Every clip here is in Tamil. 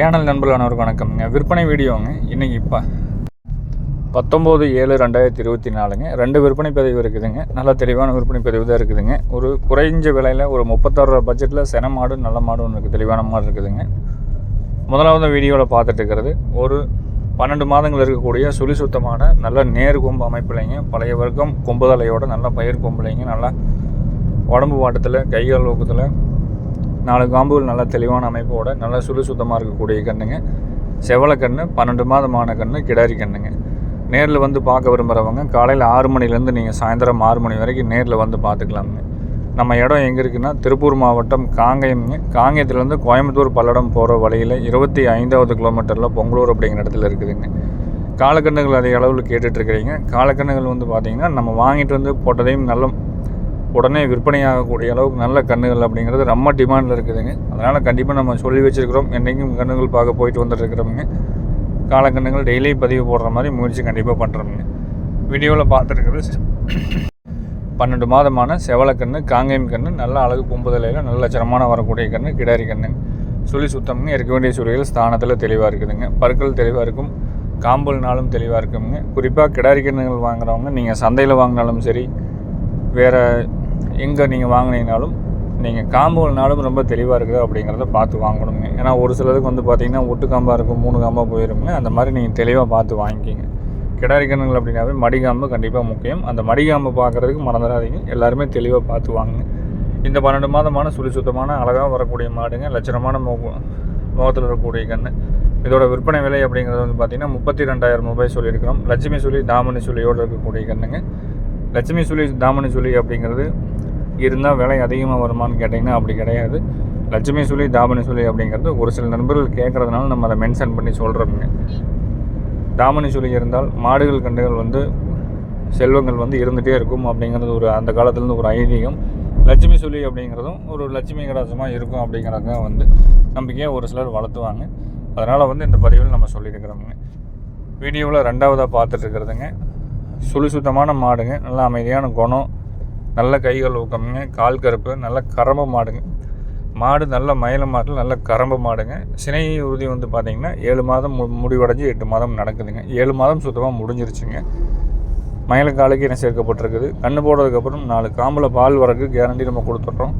சேனல் நண்பர்களானவருக்கு வணக்கம்ங்க விற்பனை வீடியோங்க. இன்றைக்கி இப்போ பத்தொம்போது ஏழு ரெண்டாயிரத்தி இருபத்தி நாலுங்க. ரெண்டு விற்பனை பதிவு இருக்குதுங்க. நல்லா தெளிவான விற்பனை பதிவு தான் இருக்குதுங்க. ஒரு குறைஞ்ச விலையில் ஒரு முப்பத்தாறு ரூபா பட்ஜெட்டில் சென மாடு நல்ல மாடு ஒன்று இருக்குது தெளிவான மாடு இருக்குதுங்க. முதலாவது வீடியோவில் பார்த்துட்டு இருக்கிறது ஒரு பன்னெண்டு மாதங்கள் இருக்கக்கூடிய சுழி சுத்தமான நல்ல நேர் கொம்பு அமைப்புலைங்க. பழைய வர்க்கம் கொம்புதலையோட நல்ல பயிர் கொம்புலைங்க. நல்லா உடம்பு வாட்டத்தில் கைகால் ஊக்கத்தில் நாலு காம்புகள் நல்ல தெளிவான அமைப்போட நல்ல சுழி சுத்தமாக இருக்கக்கூடிய கண்ணுங்க. செவலை கன்று பன்னெண்டு மாதமான கன்று கிடாரி கண்ணுங்க. நேரில் வந்து பார்க்க விரும்புகிறவங்க காலையில் ஆறு மணிலேருந்து நீங்கள் சாயந்தரம் ஆறு மணி வரைக்கும் நேரில் வந்து பார்த்துக்கலாமுங்க. நம்ம இடம் எங்கே இருக்குன்னா திருப்பூர் மாவட்டம் காங்கயம்ங்க. காங்கயத்துலேருந்து கோயம்புத்தூர் பல்லடம் போகிற வழியில் இருபத்தி ஐந்தாவது கிலோமீட்டரில் பொங்கலூர் அப்படிங்கிற இடத்துல இருக்குதுங்க. காலக்கண்ணுகள் அதிக அளவில் கேட்டுட்ருக்கிறீங்க காலக்கண்ணுகள் வந்து பார்த்திங்கன்னா நம்ம வாங்கிட்டு வந்து போட்டதையும் நல்ல உடனே விற்பனையாகக்கூடிய அளவுக்கு நல்ல கண்ணுகள் அப்படிங்கிறது ரொம்ப டிமாண்டில் இருக்குதுங்க. அதனால் கண்டிப்பாக நம்ம சொல்லி வச்சுருக்கிறோம். என்றைக்கும் கண்ணுகள் பார்க்க போயிட்டு வந்துட்டுருக்கிறோமுங்க காலக்கண்ணுகள் டெய்லி பதிவு போடுற மாதிரி முயற்சி கண்டிப்பாக பண்ணுறோமுங்க வீடியோவில் பார்த்துருக்கிறது பன்னெண்டு மாதமான செவலக்கண்ணு காங்கேயம் கண்ணு நல்ல அழகு கும்புதலையில் நல்ல சிரமமான வரக்கூடிய கண்ணு கிடாரி கண்ணு சுழி சுத்தம்ங்க இருக்க வேண்டிய சுழிகள் ஸ்தானத்தில் தெளிவாக இருக்குதுங்க. பற்கள் தெளிவாக இருக்கும். காம்பல்னாலும் தெளிவாக இருக்குங்க. குறிப்பாக கிடாரி கண்ணுகள் வாங்குறவங்க நீங்கள் சந்தையில் வாங்கினாலும் சரி வேறு எங்கே நீங்கள் வாங்கினீங்கனாலும் நீங்கள் காம்புகள்னாலும் ரொம்ப தெளிவாக இருக்குது அப்படிங்கிறத பார்த்து வாங்கணுங்க. ஏன்னா ஒரு சிலதுக்கு வந்து பார்த்தீங்கன்னா ஒட்டு காம்பாக இருக்கும் மூணு காம்பாக போயிருங்க அந்த மாதிரி நீங்கள் தெளிவாக பார்த்து வாங்கிக்கிங்க. கிடாரி கண்ணுகள் அப்படின்னாவே மடிகாம்பு கண்டிப்பாக முக்கியம். அந்த மடிகாம்பு பார்க்குறதுக்கு மறந்துடாதீங்க. எல்லாருமே தெளிவாக பார்த்து வாங்குங்க. இந்த பன்னெண்டு மாதமான சுழி சுத்தமான அழகாக வரக்கூடிய மாடுங்க லட்சணமான முக முகத்தில் இருக்கக்கூடிய கன்று இதோட விற்பனை விலை அப்படிங்கிறது வந்து பார்த்திங்கன்னா முப்பத்தி ரெண்டாயிரம் ரூபாய் சொல்லியிருக்கிறோம். லட்சுமி சொல்லி தாமணி சொல்லியோடு இருக்கக்கூடிய கண்ணுங்க. லட்சுமி சுழி தாமணி சுழி அப்படிங்கிறது இருந்தால் விலை அதிகமாக வருமானு கேட்டிங்கன்னா அப்படி கிடையாது. லட்சுமி சுழி தாமணி சுழி அப்படிங்கிறது ஒரு சில நண்பர்கள் கேட்குறதுனால நம்ம அதை மென்ஷன் பண்ணி சொல்கிறோங்க தாமணி சுழி இருந்தால் மாடுகள் கண்டுகள் வந்து செல்வங்கள் வந்து இருந்துகிட்டே இருக்கும் அப்படிங்கிறது ஒரு அந்த காலத்துலேருந்து ஒரு ஐதீகம். லட்சுமி சுழி அப்படிங்கிறதும் ஒரு லட்சுமி கடாசமாக இருக்கும் அப்படிங்கிறத வந்து நம்பிக்கையாக ஒரு சிலர் வளர்த்துவாங்க. அதனால் வந்து இந்த பதிவில் நம்ம சொல்லியிருக்கிறோமுங்க. வீடியோவில் ரெண்டாவதாக பார்த்துட்டு இருக்கிறதுங்க. சுத்தமான மாடுங்க. நல்ல அமைதியான குணம். நல்ல கைகள் ஊக்கமுங்க. கால் கருப்பு நல்ல கரம்பு மாடுங்க. மாடு நல்ல மயில மாட்டில் நல்ல கரம்பு மாடுங்க. சினை உறுதி வந்து பார்த்திங்கன்னா ஏழு மாதம் மு முடிவடைஞ்சு எட்டு மாதம் நடக்குதுங்க. ஏழு மாதம் சுத்தமாக முடிஞ்சிருச்சுங்க. மயிலக்காலுக்கு காலுக்கு சேர்க்கப்பட்டிருக்குது. கண்ணு போடுறதுக்கப்புறம் நாலு காம்பில் பால் வரக்கு கேரண்டி நம்ம கொடுத்துட்றோம்.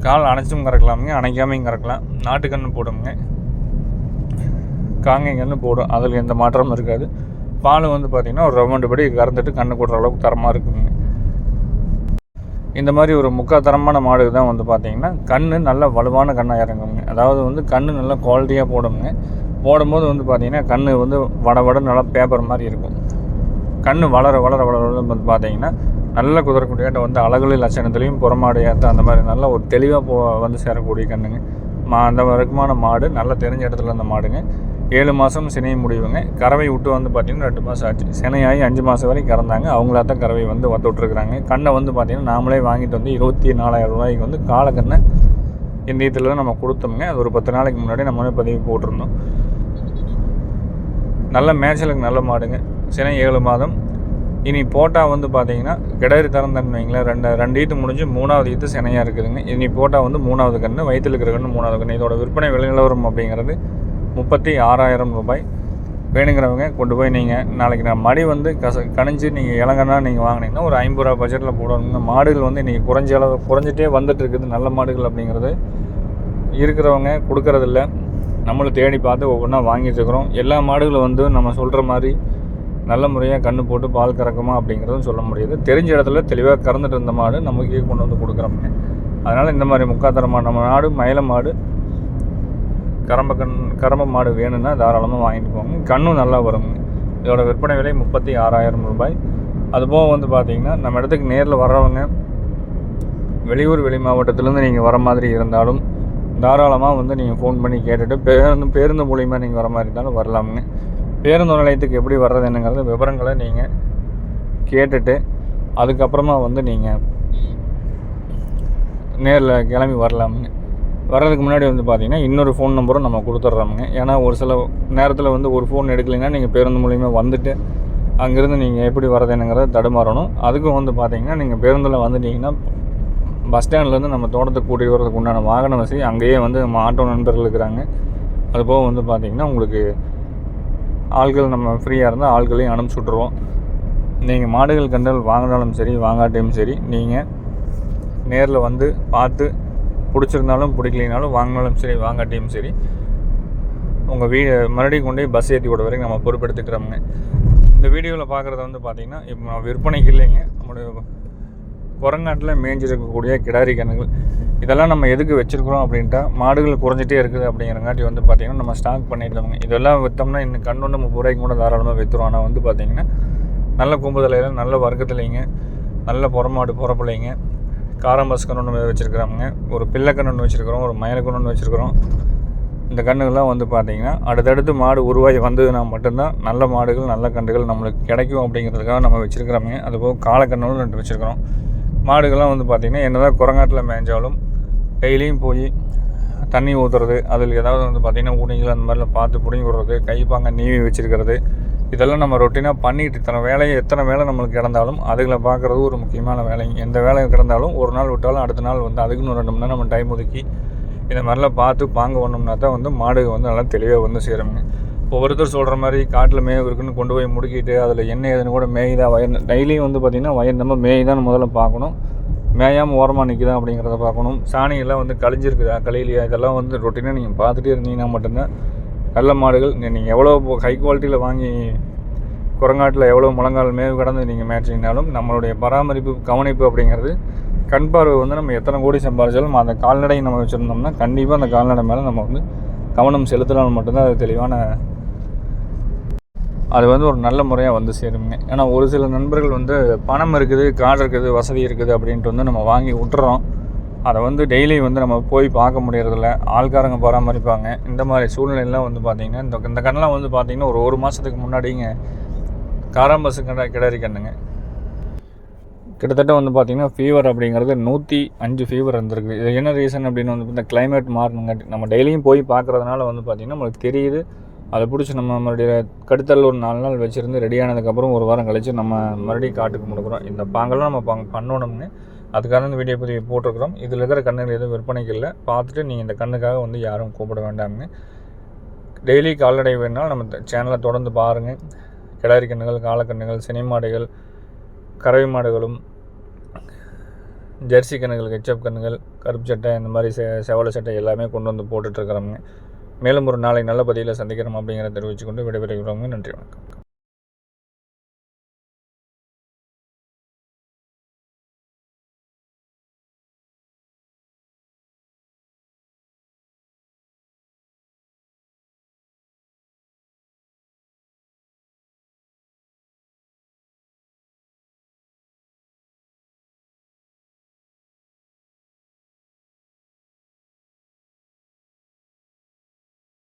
கால் அணைச்சும் கறக்கலாமுங்க. அணைக்காமையும் கறக்கலாம். நாட்டுக்கண்ணு போடுங்க. காங்கை கண்ணு போடும். அதில் எந்த மாற்றமும் இருக்காது. பால் வந்து பார்த்திங்கன்னா ஒரு ரவுண்டு படி கறந்துட்டு கண்ணு கொடுற அளவுக்கு தரமாக இருக்குங்க இந்த மாதிரி ஒரு முக்கால் தரமான மாடு தான் வந்து பார்த்திங்கன்னா கண் நல்ல வலுவான கண்ணாக இறங்குங்க. அதாவது வந்து கண் நல்லா குவாலிட்டியாக போடுங்க. போடும்போது வந்து பார்த்திங்கன்னா கண் வந்து வட வட நல்லா பேப்பர் மாதிரி இருக்கும். கண் வளர வளர வளர வந்து பார்த்திங்கன்னா நல்ல குதிரைக்குட்டியாட்ட வந்து அழகுல லட்சணத்துலேயும் புறமாடு ஏற்ற அந்த மாதிரி நல்லா ஒரு தெளிவாக போ வந்து சேரக்கூடிய கண்ணுங்க. மா அந்த வரைக்குமான மாடு நல்லா தெரிஞ்ச இடத்துல அந்த மாடுங்க. ஏழு மாதம் சினை முடிவுங்க கறவை விட்டு வந்து பார்த்திங்கன்னா ரெண்டு மாதம் ஆச்சு. சினையாகி அஞ்சு மாதம் வரைக்கும் கறந்தாங்க. அவங்களா தான் கறவை வந்து வந்து விட்ருக்குறாங்க கண்ணை வந்து பார்த்திங்கன்னா நாமளே வாங்கிட்டு வந்து இருபத்தி நாலாயிரம் ரூபாய்க்கு வந்து காலக்கண்ணை இந்த தான் நம்ம கொடுத்தோம்ங்க. அது ஒரு பத்து நாளைக்கு முன்னாடி நம்மளே பதிவு போட்டிருந்தோம். நல்ல மேய்ச்சலுக்கு நல்ல மாடுங்க. சினை ஏழு மாதம். இனி போட்டால் வந்து பார்த்தீங்கன்னா கிடரி திறந்தன்னு வைங்களேன். ரெண்டு ரெண்டு ஈத்து முடிஞ்சு மூணாவது ஈத்து சினையாக இருக்குதுங்க. இனி போட்டால் வந்து மூணாவது கன்று வயிற்றில் இருக்கிற கன்று மூணாவது கன்று இதோட விற்பனை விலை நிலவரம் அப்படிங்கிறது முப்பத்தி ஆறாயிரம் ரூபாய் வேணுங்கிறவங்க கொண்டு போய் நீங்கள் நாளைக்கு நான் மடி வந்து கச கணிஞ்சு நீங்கள் இளங்கன்னா நீங்கள் வாங்கினீங்கன்னா ஒரு ஐம்பது ரூபா பட்ஜெட்டில் போடணுங்க மாடுகள் வந்து இன்றைக்கி குறைஞ்ச அளவு குறைஞ்சிட்டே வந்துட்டு இருக்குது. நல்ல மாடுகள் அப்படிங்கிறது இருக்கிறவங்க கொடுக்கறதில்ல. நம்மளும் தேடி பார்த்து ஒவ்வொன்றா வாங்கிட்டு இருக்கிறோம். எல்லா மாடுகளும் வந்து நம்ம சொல்கிற மாதிரி நல்ல முறையாக கன்று போட்டு பால் கறக்குமா அப்படிங்கிறதும் சொல்ல முடியாது. தெரிஞ்ச இடத்துல தெளிவாக கறந்துட்டு இருந்த மாடு நமக்கே கொண்டு வந்து கொடுக்குறோங்க அதனால் இந்த மாதிரி முக்காத்தரமான நம்ம மாடு மயில மாடு கரம்ப கண் கரம்ப மாடு வேணும்னா தாராளமாக வாங்கிட்டு போங்க. கண்ணும் நல்லா வருங்க இதோட விற்பனை விலை முப்பத்தி ஆறாயிரம் ரூபாய். அதுபோக வந்து பார்த்திங்கன்னா நம்ம இடத்துக்கு நேரில் வர்றவங்க வெளியூர் வெளி மாவட்டத்துலேருந்து நீங்கள் வர மாதிரி இருந்தாலும் தாராளமாக வந்து நீங்கள் ஃபோன் பண்ணி கேட்டுட்டு பேருந்து பேருந்து மூலிமா நீங்கள் வர மாதிரி இருந்தாலும் வரலாமுங்க. பேருந்து நிலையத்துக்கு எப்படி வர்றது என்னங்கிறது விவரங்களை நீங்கள் கேட்டுட்டு அதுக்கப்புறமா வந்து நீங்கள் நேரில் கிளம்பி வரலாமுங்க. வர்றதுக்கு முன்னாடி வந்து பார்த்தீங்கன்னா இன்னொரு ஃபோன் நம்பரும் நம்ம கொடுத்துட்றோமுங்க ஏன்னா ஒரு சில நேரத்தில் வந்து ஒரு ஃபோன் எடுக்கலைன்னா நீங்கள் பேருந்து மூலிமா வந்துட்டு அங்கேருந்து நீங்கள் எப்படி வர்றது என்னங்கிறத தடுமாறணும். அதுக்கும் வந்து பார்த்தீங்கன்னா நீங்கள் பேருந்தில் வந்துட்டீங்கன்னா பஸ் ஸ்டாண்ட்லேருந்து நம்ம தோட்டத்துக்கு கூட்டிகிட்டு வரதுக்கு உண்டான வாகன வசதி அங்கேயே வந்து நம்ம ஆட்டோ நண்பர்கள் இருக்கிறாங்க அதுபோக வந்து பார்த்திங்கன்னா உங்களுக்கு ஆள்கள் நம்ம ஃப்ரீயாக இருந்தால் ஆள்களையும் அனுப்பிச்சி விட்ருவோம் நீங்கள் மாடுகள் கண்டல் வாங்கினாலும் சரி வாங்காட்டியும் சரி நீங்கள் நேரில் வந்து பார்த்து பிடிச்சிருந்தாலும் பிடிக்கலினாலும் வாங்கினாலும் சரி வாங்காட்டியும் சரி உங்கள் வீடு மறுபடியும் கொண்டு போய் பஸ் ஏற்றி விட வரைக்கும் நம்ம பொறுப்பெடுத்துக்கிறோமுங்க இந்த வீடியோவில் பார்க்குறது வந்து பார்த்திங்கன்னா இப்போ நான் விற்பனைக்கு இல்லைங்க. நம்மளுடைய குரங்காட்டில் மேய்ஞ்சிருக்கக்கூடிய கிடாரி கன்றுகள். இதெல்லாம் நம்ம எதுக்கு வச்சுருக்குறோம் அப்படின்ட்டா மாடுகள் குறைஞ்சிட்டே இருக்குது அப்படிங்கிறங்காட்டி வந்து பார்த்திங்கன்னா நம்ம ஸ்டாக் பண்ணிட்டோமுங்க. இதெல்லாம் விற்றோம்னா இன்னும் கண் ஒன்று முப்பது ரூபாய்க்கு கூட தாராளமாக விற்றுரும் ஆனால் வந்து பார்த்திங்கன்னா நல்ல கும்புதலையில் நல்ல வர்க்கத்துலைங்க நல்ல புறமாடு புறப்பிள்ளைங்க காரம்பஸ் கன்று ஒன்று வச்சுருக்குறாங்க ஒரு பிள்ளை ஒன்று வச்சுருக்குறோம் ஒரு மயில ஒன்று வச்சுருக்குறோம். இந்த கன்றுகள்லாம் வந்து பார்த்திங்கன்னா அடுத்தடுத்து மாடு உருவாகி வந்ததுன்னா மட்டும்தான் நல்ல மாடுகள் நல்ல கன்றுகள் நம்மளுக்கு கிடைக்கும் அப்படிங்கிறதுக்காக நம்ம வச்சுருக்கிறோங்க அதுபோக காலக்கன்றுகளும் ரெண்டு வச்சுருக்கிறோம். மாடுகள்லாம் வந்து பார்த்திங்கன்னா என்ன தான் குரங்காட்டில் மேய்ஞ்சாலும் டெய்லியும் போய் தண்ணி ஊற்றுறது அதில் ஏதாவது வந்து பார்த்திங்கன்னா ஊனிகள் அந்த மாதிரிலாம் பார்த்து பிடிங்கி விடுறது கைப்பாங்க நீவி வச்சுருக்கிறது இதெல்லாம் நம்ம ரொட்டீனாக பண்ணிட்டு இத்தனை வேலையை எத்தனை வேலை நம்மளுக்கு கிடந்தாலும் அதுகளை பார்க்குறது ஒரு முக்கியமான வேலைங்க எந்த வேலை கிடந்தாலும் ஒரு நாள் விட்டாலும் அடுத்த நாள் வந்து அதுக்குன்னு ரெண்டு மணி நேரம் நம்ம டைம் ஒதுக்கி இந்த மாதிரிலாம் பார்த்து பாங்க பண்ணோம்னா தான் வந்து மாடு வந்து நல்லா தெளிவாக வந்து சேருங்க. ஒவ்வொருத்தர் சொல்கிற மாதிரி காட்டில் மேய் இருக்குன்னு கொண்டு போய் முடிக்கிட்டு அதில் என்ன ஏதுன்னு கூட மேய்தா வயர் டெய்லியும் வந்து பார்த்திங்கன்னா வயர் நம்ம மேய்தான் முதல்ல பார்க்கணும். மேயாமல் ஓரமாக நிற்குதா அப்படிங்கிறத பார்க்கணும். சாணியெல்லாம் வந்து கழிஞ்சிருக்குதா கழியிலையா? இதெல்லாம் வந்து ரொட்டீனாக நீங்கள் பார்த்துட்டே இருந்தீங்கன்னா மட்டும்தான் நல்ல மாடுகள். நீங்கள் எவ்வளோ ஹை குவாலிட்டியில் வாங்கி குரங்காட்டில் எவ்வளோ முழங்கால் மேவு கடந்து நீங்கள் மேய்ச்சிங்கனாலும் நம்மளுடைய பராமரிப்பு கவனிப்பு அப்படிங்கிறது கண் பார்வை வந்து நம்ம எத்தனை கோடி சம்பாதிச்சாலும் அந்த கால்நடையை நம்ம வச்சுருந்தோம்னா கண்டிப்பாக அந்த கால்நடை மேலே நம்ம வந்து கவனம் செலுத்தினாலும் மட்டும்தான் அது தெளிவான அது வந்து ஒரு நல்ல முறையாக வந்து சேருங்க ஏன்னா ஒரு சில நண்பர்கள் வந்து பணம் இருக்குது காடு இருக்குது வசதி இருக்குது அப்படின்ட்டு வந்து நம்ம வாங்கி விட்டுறோம். அதை வந்து டெய்லி வந்து நம்ம போய் பார்க்க முடியறதில்ல. ஆள்காரங்க பராமரிப்பாங்க. இந்த மாதிரி சூழ்நிலையெல்லாம் வந்து பார்த்திங்கன்னா இந்த இந்த கண்ணெலாம் வந்து பார்த்திங்கன்னா ஒரு ஒரு மாதத்துக்கு முன்னாடிங்க காராம்பசு கடை கிடறி கண்ணுங்க. கிட்டத்தட்ட வந்து பார்த்திங்கன்னா ஃபீவர் அப்படிங்கிறது நூற்றி அஞ்சு ஃபீவர் இருந்திருக்கு. இது என்ன ரீசன் அப்படின்னு வந்து இந்த கிளைமேட் மாறணுங்க. நம்ம டெய்லியும் போய் பார்க்குறதுனால வந்து பார்த்திங்கன்னா நம்மளுக்கு தெரியுது. அதை பிடிச்சி நம்ம மறுபடியும் கடுத்தல் ஒரு நாலு நாள் வச்சுருந்து ரெடியானதுக்கப்புறம் ஒரு வாரம் கழித்து நம்ம மறுபடியும் காட்டுக்கு முடுக்கிறோம். இந்த பாங்கெல்லாம் நம்ம பங் பண்ணணும்னு அதுக்காக இந்த வீடியோ பதிவு போட்டிருக்கிறோம். இதில் இருக்கிற கண்ணுகள் எதுவும் விற்பனைக்கு இல்லை. பார்த்துட்டு நீங்கள் இந்த கண்ணுக்காக வந்து யாரும் கூப்பிட வேண்டாம்னு. டெய்லி கால்நடை வேணாலும் நம்ம சேனலை தொடர்ந்து பாருங்கள் கிடாரி கண்ணுகள் காலக்கண்ணுகள் சினிமாடுகள் கறவை மாடுகளும் ஜெர்சி கண்ணுகள் கெச்சப் கண்ணுகள் கருப்பு சட்டை இந்த மாதிரி செ செவலை சட்டை எல்லாமே கொண்டு வந்து போட்டுட்ருக்குறோங்க மேலும் ஒரு நாளை நல்ல பதிவில் சந்திக்கிறோம் அப்படிங்கிறத தெரிவித்துக்கொண்டு விடைபெறுகிறோங்க நன்றி வணக்கம்.